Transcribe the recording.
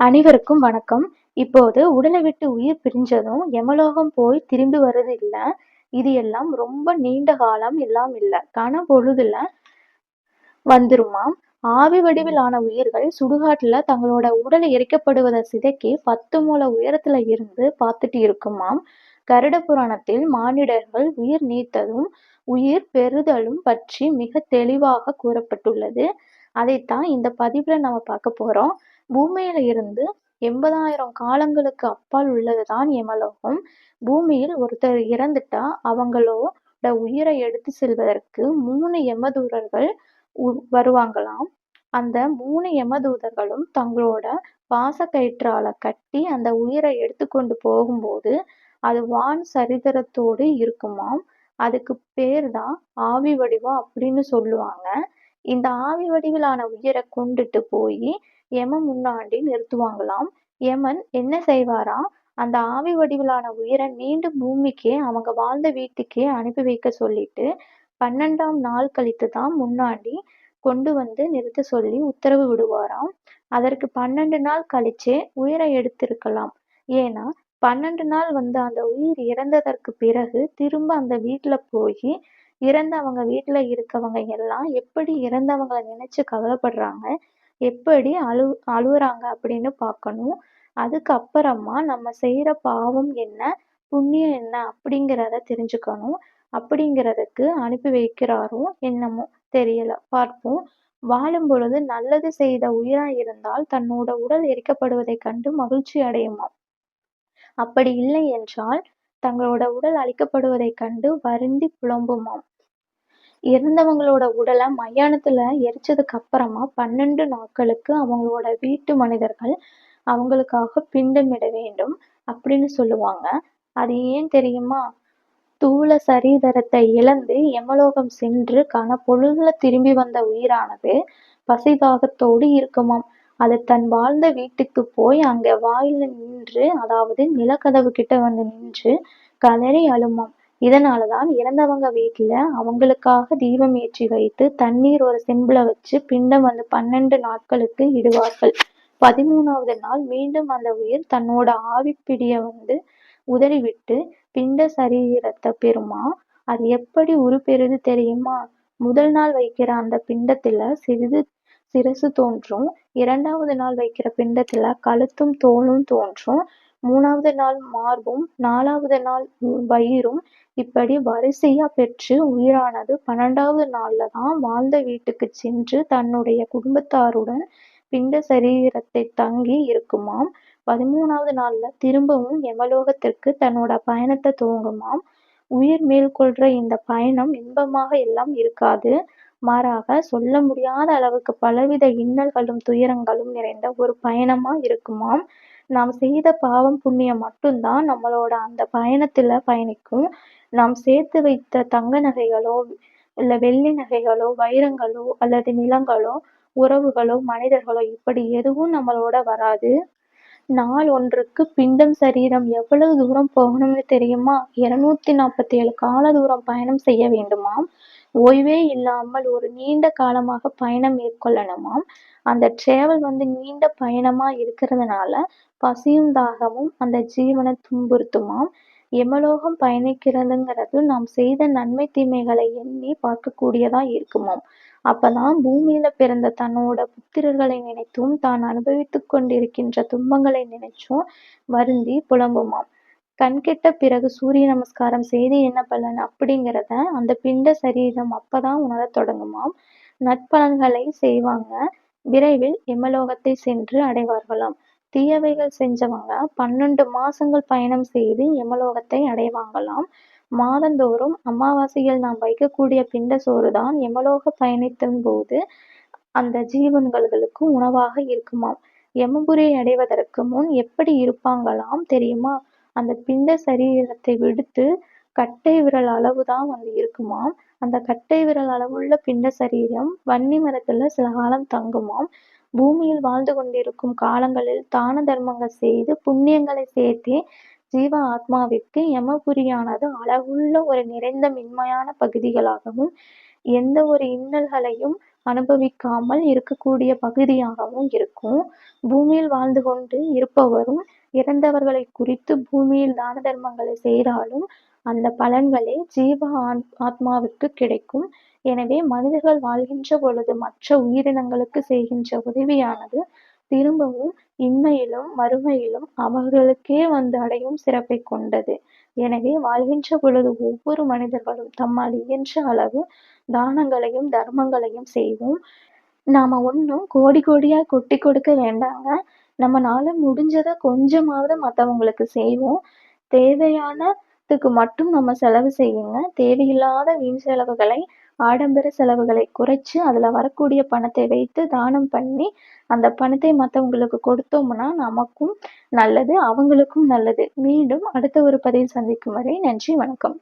அனைவருக்கும் வணக்கம். இப்போது உடலை விட்டு உயிர் பிரிஞ்சதும் யமலோகம் போய் திரும்பி வர்றது இல்ல. இது எல்லாம் ரொம்ப நீண்ட காலம் எல்லாம் இல்ல. கணப்பொழுதுல வந்துருமாம். ஆவி வடிவிலான உயிர்கள் சுடுகாட்டுல தங்களோட உடல் எரிக்கப்படுவதை சிதைக்கி பத்து மூல உயரத்துல இருந்து பார்த்துட்டு இருக்குமாம். கருட புராணத்தில் மானிடர்கள் உயிர் நீத்ததும் உயிர் பெறுதலும் பற்றி மிக தெளிவாக கூறப்பட்டுள்ளது. அதைத்தான் இந்த பதிவுல நம்ம பார்க்க போறோம். பூமியில இருந்து எண்பதாயிரம் காலங்களுக்கு அப்பால் உள்ளதுதான் எமலோகம் பூமியில் ஒருத்தர் இறந்துட்டா அவங்களோட உயிரை எடுத்து செல்வதற்கு மூணு யமதூதர்கள் வருவாங்களாம். அந்த மூணு யமதூதர்களும் தங்களோட பாசக்கயிற்றால கட்டி அந்த உயிரை எடுத்துக்கொண்டு போகும்போது அது வான் சரித்திரத்தோடு இருக்குமாம். அதுக்கு பேர் தான் ஆவி வடிவம் அப்படின்னு சொல்லுவாங்க. இந்த ஆவி வடிவிலான உயிரை கொண்டுட்டு போய் யமன் முன்னாடி நிறுத்துவாங்களாம். யமன் என்ன செய்வாராம், அந்த ஆவி வடிவிலான உயிரை மீண்டும் பூமிக்கே அவங்க வாழ்ந்த வீட்டுக்கே அனுப்பி வைக்க சொல்லிட்டு பன்னெண்டாம் நாள் கழித்து தான் முன்னாடி கொண்டு வந்து நிறுத்தச் சொல்லி உத்தரவு விடுவாராம். அதற்கு பன்னெண்டு நாள் கழிச்சே உயிரை எடுத்திருக்கலாம். ஏன்னா பன்னெண்டு நாள் வந்து அந்த உயிர் இறந்ததற்குப் பிறகு திரும்ப அந்த வீட்டுல போய் இறந்தவங்க வீட்டுல இருக்கவங்க எல்லாம் எப்படி இறந்தவங்கள நினைச்சு கவலைப்படுறாங்க, எப்படி அழு அழுவுறாங்க அப்படின்னு பார்க்கணும். அதுக்கப்புறமா நம்ம செய்யற பாவம் என்ன, புண்ணியம் என்ன அப்படிங்கிறத தெரிஞ்சுக்கணும். அப்படிங்கிறதுக்கு அனுப்பி வைக்கிறாரோ என்னமோ தெரியல பார்ப்போம். வாழும் பொழுது நல்லது செய்த உயிராய் இருந்தால் தன்னோட உடல் எரிக்கப்படுவதைக் கண்டு மகிழ்ச்சி அடையுமாம். அப்படி இல்லை என்றால் தங்களோட உடல் அழிக்கப்படுவதைக் கண்டு வருந்தி புலம்புமாம். இறந்தவங்களோட உடலை மயானத்துல எரிச்சதுக்கு அப்புறமா பன்னெண்டு நாட்களுக்கு அவங்களோட வீட்டு மனிதர்கள் அவங்களுக்காக பிண்டமிட வேண்டும் அப்படின்னு சொல்லுவாங்க. அது ஏன் தெரியுமா? தூள சரீரத்தை இழந்து எமலோகம் சென்று கணப்பொழுதுல திரும்பி வந்த உயிரானது பசிதாகத்தோடு இருக்குமாம். அது தன் வாழ்ந்த வீட்டுக்கு போய் அங்க வாயில நின்று அதாவது நிலக்கதவு கிட்ட வந்து நின்று கதறி அழுமாம். இதனாலதான் இறந்தவங்க வீட்டுல அவங்களுக்காக தீபம் ஏற்றி வைத்து தண்ணீர் ஒரு செம்புல வச்சு பிண்டம் வந்து பன்னெண்டு நாட்களுக்கு இடுவார்கள். பதிமூணாவது நாள் மீண்டும் அந்த உயிர் தன்னோட ஆவிப்பிடிய வந்து உதறிவிட்டு பிண்ட சரீரத்தை பெறுமா அது எப்படி உருப்பெறுது தெரியுமா? முதல் நாள் வைக்கிற அந்த பிண்டத்துல சிறிது சிரசு தோன்றும். இரண்டாவது நாள் வைக்கிற பிண்டத்துல கழுத்தும் தோலும் தோன்றும். மூணாவது நாள் மார்பும் நாலாவது நாள் வயிறும் இப்படி வரிசையா பெற்று உயிரானது பன்னெண்டாவது நாள்ல தான் வாழ்ந்த வீட்டுக்கு சென்று தன்னுடைய குடும்பத்தாருடன் பிண்ட சரீரத்தை தங்கி இருக்குமாம். பதிமூணாவது நாள்ல திரும்பவும் யமலோகத்திற்கு தன்னோட பயணத்தை துவங்குமாம். உயிர் மேற்கொள்ற இந்த பயணம் இன்பமாக எல்லாம் இருக்காது. மாறாக சொல்ல முடியாத அளவுக்கு பலவித இன்னல்களும் துயரங்களும் நிறைந்த ஒரு பயணமா இருக்குமாம். நாம் செய்த பாவம் புண்ணியம் மட்டும்தான் நம்மளோட அந்த பயணத்துல பயணிக்கும். நாம் சேர்த்து வைத்த தங்க நகைகளோ இல்ல வெள்ளி நகைகளோ வைரங்களோ அல்லது நிலங்களோ உறவுகளோ மனிதர்களோ இப்படி எதுவும் நம்மளோட வராது. நாள் ஒன்றுக்கு பிண்டம் சரீரம் எவ்வளவு தூரம் போகணும்னு தெரியுமா? இருநூத்தி நாற்பத்தி ஏழு கால தூரம் பயணம் செய்ய வேண்டுமாம். ஓய்வே இல்லாமல் ஒரு நீண்ட காலமாக பயணம் மேற்கொள்ளணுமாம். அந்த டிராவல் வந்து நீண்ட பயணமா இருக்கிறதுனால பசியும் தாகமும் அந்த ஜீவனை துன்புறுத்துமாம். எமலோகம் பயணிக்கிறதுங்கிறது நாம் செய்த நன்மை தீமைகளை எண்ணி பார்க்கக்கூடியதா இருக்குமாம். அப்பதான் பூமியில பிறந்த தன்னோட புத்திரர்களை நினைத்தும் தான் அனுபவித்துக் கொண்டிருக்கின்ற துன்பங்களை நினைச்சும் வருந்தி புலம்புமாம். கண்கெட்ட பிறகு சூரிய நமஸ்காரம் செய்து என்ன பலன் அப்படிங்கிறத அந்த பிண்ட சரீரம் அப்பதான் உணரத் தொடங்குமாம். நட்பலன்களை செய்வாங்க விரைவில் எமலோகத்தை சென்று அடைவார்களாம். தீயவைகள் செஞ்சவங்க பன்னெண்டு மாசங்கள் பயணம் செய்து யமலோகத்தை அடைவாங்களாம். மாதந்தோறும் அமாவாசையில் நாம் வைக்கக்கூடிய பிண்ட சோறு தான் யமலோக பயணத்தின்போது அந்த ஜீவன்களுக்கு உணவாக இருக்குமாம். யமபுரியை அடைவதற்கு முன் எப்படி இருப்பாங்களாம் தெரியுமா? அந்த பிண்ட சரீரத்தை விடுத்து கட்டை விரல் அளவு தான் வந்து இருக்குமாம். அந்த கட்டை விரல் அளவுள்ள பிண்ட சரீரம் வன்னி மரத்துல சில காலம் தங்குமாம். பூமியில் வாழ்ந்து கொண்டிருக்கும் காலங்களில் தான தர்மங்கள் செய்து புண்ணியங்களை சேர்த்தே ஜீவ ஆத்மாவிற்கு யமபுரியானது அழகுள்ள ஒரு நிறைந்த மென்மையான பகுதிகளாகவும் எந்த ஒரு இன்னல்களையும் அனுபவிக்காமல் இருக்கக்கூடிய பகுதியாகவும் இருக்கும். பூமியில் வாழ்ந்து கொண்டு இருப்பவரும் இறந்தவர்களை குறித்து பூமியில் தான தர்மங்களை செய்தாலும் அந்த பலன்களே ஜீவ ஆத்மாவுக்கு கிடைக்கும். எனவே மனிதர்கள் வாழ்கின்ற பொழுது மற்ற உயிரினங்களுக்கு செய்கின்ற உதவியானது திரும்பவும் இன்மையிலும் மறுமையிலும் அவர்களுக்கே வந்து அடையும் சிறப்பை கொண்டது. எனவே வாழ்கின்ற பொழுது ஒவ்வொரு மனிதர்களும் தம்மால் இயன்ற அளவு தானங்களையும் தர்மங்களையும் செய்வோம். நாம ஒன்றும் கோடி கோடியா கொட்டி கொடுக்க வேண்டாங்க. நம்மனால முடிஞ்சதை கொஞ்சமாவது மற்றவங்களுக்கு செய்வோம். தேவையானதுக்கு மட்டும் நம்ம செலவு செய்யுங்க. தேவையில்லாத வீண் செலவுகளை, ஆடம்பர செலவுகளை குறைச்சு அதுல வரக்கூடிய பணத்தை வைத்து தானம் பண்ணி அந்த பணத்தை மற்றவங்களுக்கு கொடுத்தோம்னா நமக்கும் நல்லது, அவங்களுக்கும் நல்லது. மீண்டும் அடுத்த ஒரு பதிவில் சந்திக்கும் வரை நன்றி, வணக்கம்.